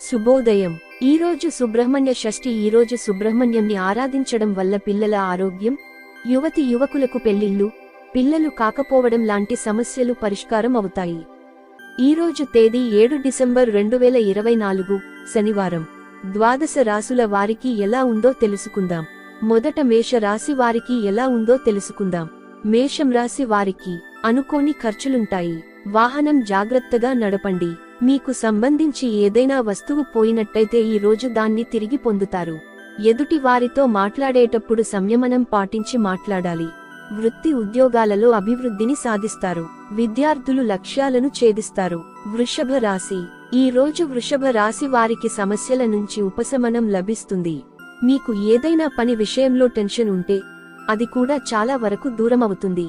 శుభోదయం. ఈరోజు సుబ్రహ్మణ్య షష్ఠి ఈరోజు సుబ్రహ్మణ్యంని ఆరాధించడం వల్ల పిల్లల ఆరోగ్యం యువతి యువకులకు పెళ్ళిళ్ళు పిల్లలు కాకపోవడం లాంటి సమస్యలు పరిష్కారం అవుతాయి. ఈరోజు తేదీ ఏడు డిసెంబర్ రెండు వేల ఇరవై నాలుగు శనివారం. ద్వాదశ రాసుల వారికి ఎలా ఉందో తెలుసుకుందాం. మొదట మేష రాశి వారికి ఎలా ఉందో తెలుసుకుందాం. మేషం రాశి వారికి అనుకోని ఖర్చులుంటాయి. వాహనం జాగ్రత్తగా నడపండి. మీకు సంబంధించి ఏదైనా వస్తువు పోయినట్టయితే ఈ రోజు దాన్ని తిరిగి పొందుతారు. ఎదుటి వారితో మాట్లాడేటప్పుడు సంయమనం పాటించి మాట్లాడాలి. వృత్తి ఉద్యోగాలలో అభివృద్ధిని సాధిస్తారు. విద్యార్థులు లక్ష్యాలను ఛేదిస్తారు. వృషభ రాశి. ఈ రోజు వృషభ రాశి వారికి సమస్యల నుంచి ఉపశమనం లభిస్తుంది. మీకు ఏదైనా పని విషయంలో టెన్షన్ ఉంటే అది కూడా చాలా వరకు దూరమవుతుంది.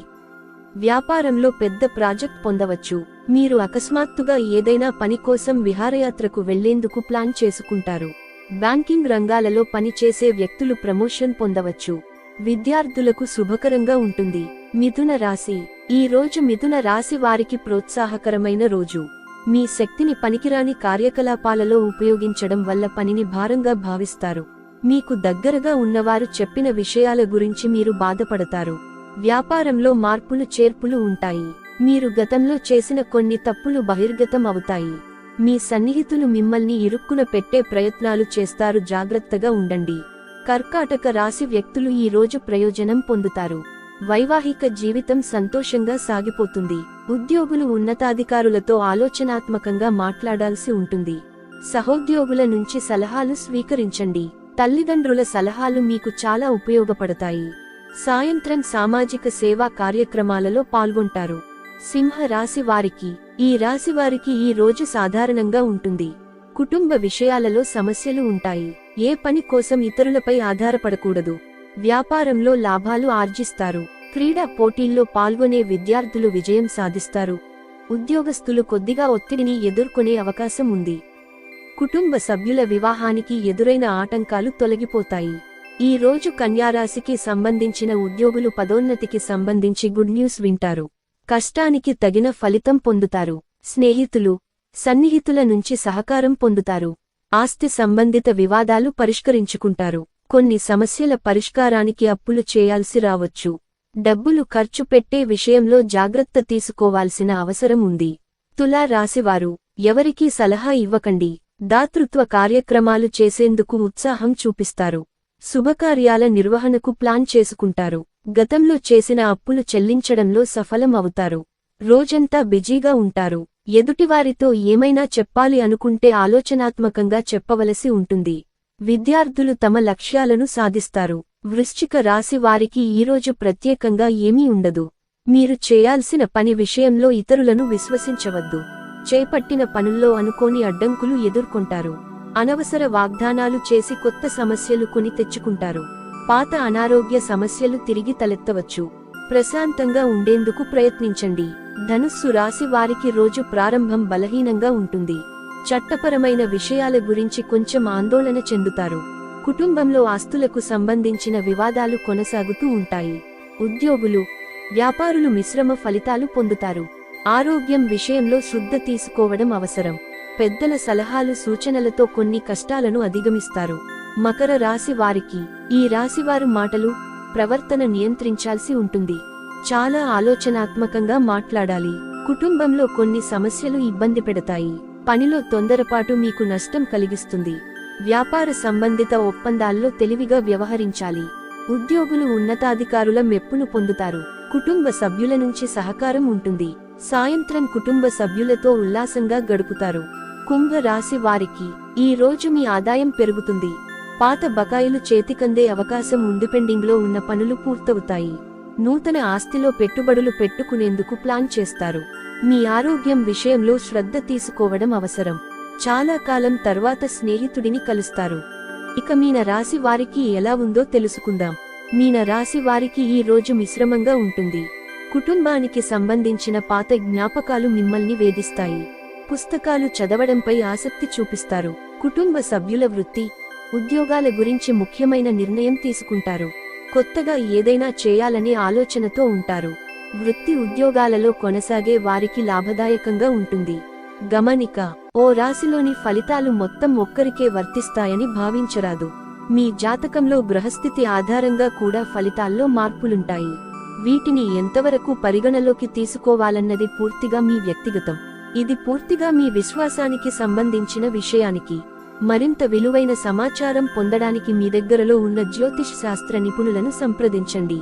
వ్యాపారంలో పెద్ద ప్రాజెక్ట్ పొందవచ్చు. మీరు అకస్మాత్తుగా ఏదైనా పని కోసం విహారయాత్రకు వెళ్ళేందుకు ప్లాన్ చేసుకుంటారు. బ్యాంకింగ్ రంగాలలో పనిచేసే వ్యక్తులు ప్రమోషన్ పొందవచ్చు. విద్యార్థులకు శుభకరంగా ఉంటుంది. మిథున రాశి. ఈ రోజు మిథున రాశి వారికి ప్రోత్సాహకరమైన రోజు. మీ శక్తిని పనికిరాని కార్యకలాపాలలో ఉపయోగించడం వల్ల పనిని భారంగా భావిస్తారు. మీకు దగ్గరగా ఉన్నవారు చెప్పిన విషయాల గురించి మీరు బాధపడతారు. వ్యాపారంలో మార్పులు చేర్పులు ఉంటాయి. మీరు గతంలో చేసిన కొన్ని తప్పులు బహిర్గతం అవుతాయి మీ సన్నిహితులు మిమ్మల్ని ఇరుక్కున పెట్టే ప్రయత్నాలు చేస్తారు. జాగ్రత్తగా ఉండండి. కర్కాటక రాశి వ్యక్తులు ఈ రోజు ప్రయోజనం పొందుతారు. వైవాహిక జీవితం సంతోషంగా సాగిపోతుంది. ఉద్యోగులు ఉన్నతాధికారులతో ఆలోచనాత్మకంగా మాట్లాడాల్సి ఉంటుంది. సహోద్యోగుల నుంచి సలహాలు స్వీకరించండి. తల్లిదండ్రుల సలహాలు మీకు చాలా ఉపయోగపడతాయి. సాయంత్రం సామాజిక సేవా కార్యక్రమాలలో పాల్గొంటారు. సింహ రాశి వారికి ఈ రాశి వారికి ఈ రోజు సాధారణంగా ఉంటుంది. కుటుంబ విషయాలలో సమస్యలు ఉంటాయి. ఏ పని కోసం ఇతరులపై ఆధారపడకూడదు. వ్యాపారంలో లాభాలు ఆర్జిస్తారు. క్రీడా పోటీల్లో పాల్గొనే విద్యార్థులు విజయం సాధిస్తారు. ఉద్యోగస్తులు కొద్దిగా ఒత్తిడిని ఎదుర్కొనే అవకాశం ఉంది. కుటుంబ సభ్యుల వివాహానికి ఎదురైన ఆటంకాలు తొలగిపోతాయి. ఈ రోజు కన్యారాశికి సంబంధించిన ఉద్యోగులు పదోన్నతికి సంబంధించి గుడ్ న్యూస్ వింటారు. కష్టానికి తగిన ఫలితం పొందుతారు. స్నేహితులు సన్నిహితుల నుంచి సహకారం పొందుతారు. ఆస్తి సంబంధిత వివాదాలు పరిష్కరించుకుంటారు. కొన్ని సమస్యల పరిష్కారానికి అప్పులు చేయాల్సి రావచ్చు. డబ్బులు ఖర్చు పెట్టే విషయంలో జాగ్రత్త తీసుకోవాల్సిన అవసరం ఉంది. తులా రాశివారు ఎవరికీ సలహా ఇవ్వకండి. దాతృత్వ కార్యక్రమాలు చేసేందుకు ఉత్సాహం చూపిస్తారు. శుభకార్యాల నిర్వహణకు ప్లాన్ చేసుకుంటారు. గతంలో చేసిన అప్పులు చెల్లించడంలో సఫలం అవుతారు రోజంతా బిజీగా ఉంటారు. ఎదుటివారితో ఏమైనా చెప్పాలి అనుకుంటే ఆలోచనాత్మకంగా చెప్పవలసి ఉంటుంది. విద్యార్థులు తమ లక్ష్యాలను సాధిస్తారు. వృశ్చిక రాశి వారికి ఈరోజు ప్రత్యేకంగా ఏమీ ఉండదు. మీరు చేయాల్సిన పని విషయంలో ఇతరులను విశ్వసించవద్దు. చేపట్టిన పనుల్లో అనుకోని అడ్డంకులు ఎదుర్కొంటారు. అనవసర వాగ్దానాలు చేసి కొత్త సమస్యలు కొని తెచ్చుకుంటారు. పాత అనారోగ్య సమస్యలు తిరిగి తలెత్తవచ్చు. ప్రశాంతంగా ఉండేందుకు ప్రయత్నించండి. ధనుస్సు రాశి వారికి రోజు ప్రారంభం బలహీనంగా ఉంటుంది. చట్టపరమైన విషయాల గురించి కొంచెం ఆందోళన చెందుతారు. కుటుంబంలో ఆస్తులకు సంబంధించిన వివాదాలు కొనసాగుతూ ఉంటాయి. ఉద్యోగులు వ్యాపారులు మిశ్రమ ఫలితాలు పొందుతారు. ఆరోగ్యం విషయంలో శ్రద్ధ తీసుకోవడం అవసరం. పెద్దల సలహాలు సూచనలతో కొన్ని కష్టాలను అధిగమిస్తారు. మకర రాశి వారికి ఈ రాశివారు మాటలు ప్రవర్తన నియంత్రించాల్సి ఉంటుంది. చాలా ఆలోచనాత్మకంగా మాట్లాడాలి. కుటుంబంలో కొన్ని సమస్యలు ఇబ్బంది పెడతాయి. పనిలో తొందరపాటు మీకు నష్టం కలిగిస్తుంది. వ్యాపార సంబంధిత ఒప్పందాల్లో తెలివిగా వ్యవహరించాలి. ఉద్యోగులు ఉన్నతాధికారుల మెప్పును పొందుతారు. కుటుంబ సభ్యుల నుంచి సహకారం ఉంటుంది. సాయంత్రం కుటుంబ సభ్యులతో ఉల్లాసంగా గడుపుతారు. కుంభ రాశి వారికి ఈ రోజు మీ ఆదాయం పెరుగుతుంది. పాత బకాయిలు చేతికందే అవకాశం ఉంది పెండింగ్లో ఉన్న పనులు పూర్తవుతాయి. నూతన ఆస్తిలో పెట్టుబడులు పెట్టుకునేందుకు ప్లాన్ చేస్తారు. మీ ఆరోగ్యం విషయంలో శ్రద్ధ తీసుకోవడం అవసరం. చాలా కాలం తర్వాత స్నేహితుడిని కలుస్తారు. ఇక మీన రాశి వారికి ఎలా ఉందో తెలుసుకుందాం. మీన రాశి వారికి ఈ రోజు మిశ్రమంగా ఉంటుంది. కుటుంబానికి సంబంధించిన పాత జ్ఞాపకాలు మిమ్మల్ని వేధిస్తాయి. పుస్తకాలు చదవడంపై ఆసక్తి చూపిస్తారు. కుటుంబ సభ్యుల వృత్తి ఉద్యోగాల గురించి ముఖ్యమైన నిర్ణయం తీసుకుంటారు. కొత్తగా ఏదైనా చేయాలనే ఆలోచనతో ఉంటారు. వృత్తి ఉద్యోగాలలో కొనసాగే వారికి లాభదాయకంగా ఉంటుంది. గమనిక ఓ రాశిలోని ఫలితాలు మొత్తం ఒక్కరికే వర్తిస్తాయని భావించరాదు. మీ జాతకంలో గ్రహస్థితి ఆధారంగా కూడా ఫలితాల్లో మార్పులుంటాయి. వీటిని ఎంతవరకు పరిగణలోకి తీసుకోవాలన్నది పూర్తిగా మీ వ్యక్తిగతం. ఇది పూర్తిగా మీ విశ్వాసానికి సంబంధించిన విషయానికి. మరింత విలువైన సమాచారం పొందడానికి మీ దగ్గరలో ఉన్న జ్యోతిష్ శాస్త్ర నిపుణులను సంప్రదించండి.